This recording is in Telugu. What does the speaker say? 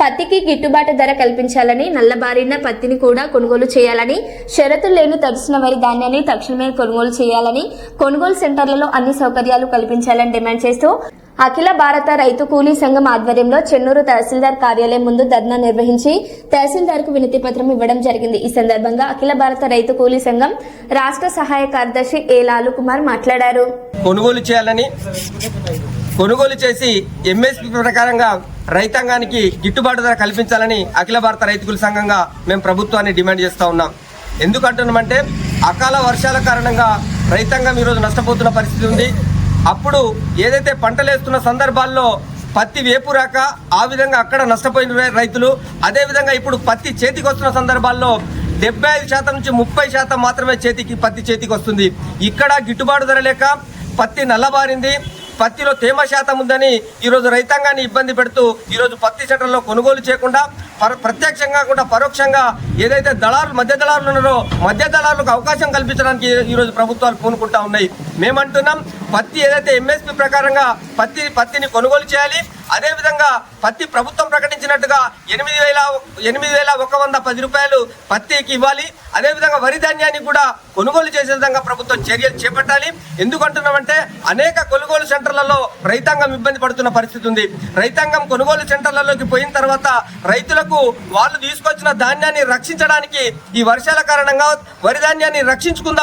పత్తికి గిట్టుబాటు ధర కల్పించాలని నల్లబారిన పత్తిని కూడా కొనుగోలు చేయాలని షరతులు లేని తడిసిన వరి ధాన్యాన్ని తక్షణమే కొనుగోలు చేయాలని కొనుగోలు సెంటర్లలో అన్ని సౌకర్యాలు కల్పించాలని డిమాండ్ చేస్తూ అఖిల భారత రైతు కూలీ సంఘం ఆధ్వర్యంలో చెన్నూరు తహసీల్దార్ కార్యాలయం ముందు ధర్నా నిర్వహించి తహసీల్దార్కు వినతి పత్రం ఇవ్వడం జరిగింది. ఈ సందర్భంగా అఖిల భారత రైతు కూలీ సంఘం రాష్ట్ర సహాయ కార్యదర్శి ఏ లాలు కుమార్ మాట్లాడారు. కొనుగోలు చేయాలని కొనుగోలు చేసి ఎంఎస్పి ప్రకారంగా రైతాంగానికి గిట్టుబాటు ధర కల్పించాలని అఖిల భారత రైతుల సంఘంగా మేము ప్రభుత్వాన్ని డిమాండ్ చేస్తూ ఉన్నాం. ఎందుకంటున్నామంటే అకాల వర్షాల కారణంగా రైతాంగం ఈరోజు నష్టపోతున్న పరిస్థితి ఉంది. అప్పుడు ఏదైతే పంటలు వేస్తున్న సందర్భాల్లో పత్తి వేపు రాక ఆ విధంగా అక్కడ నష్టపోయిన రైతులు అదేవిధంగా ఇప్పుడు పత్తి చేతికి వస్తున్న సందర్భాల్లో డెబ్బై ఐదు శాతం నుంచి ముప్పై శాతం మాత్రమే చేతికి పత్తి చేతికి వస్తుంది. ఇక్కడ గిట్టుబాటు ధర లేక పత్తి నల్లబారింది. పత్తిలో తేమ శాతం ఉందని ఈరోజు రైతాంగాన్ని ఇబ్బంది పెడుతూ ఈరోజు పత్తి సెంటర్లో కొనుగోలు చేయకుండా పర ప్రత్యక్షంగా కూడా పరోక్షంగా ఏదైతే దళాలు మధ్య దళాలు ఉన్నారో మధ్య దళాలకు అవకాశం కల్పించడానికి ఈరోజు ప్రభుత్వాలు పూనుకుంటా ఉన్నాయి. మేమంటున్నాం పత్తి ఏదైతే ఎంఎస్పి ప్రకారంగా పత్తి పత్తిని కొనుగోలు చేయాలి అదేవిధంగా పత్తి ప్రభుత్వం ప్రకటించినట్టుగా ఎనిమిది వేల ఎనిమిది వేల ఒక వంద పది రూపాయలు పత్తికి ఇవ్వాలి. అదేవిధంగా వరి ధాన్యాన్ని కూడా కొనుగోలు చేసే విధంగా ప్రభుత్వం చర్యలు చేపట్టాలి. ఎందుకంటున్నామంటే అనేక కొనుగోలు సెంటర్లలో రైతాంగం ఇబ్బంది పడుతున్న పరిస్థితి ఉంది. రైతాంగం కొనుగోలు సెంటర్లలోకి పోయిన తర్వాత రైతులకు వాళ్ళు తీసుకొచ్చిన ధాన్యాన్ని రక్షించడానికి ఈ వర్షాల కారణంగా వరి ధాన్యాన్ని రక్షించుకుందాం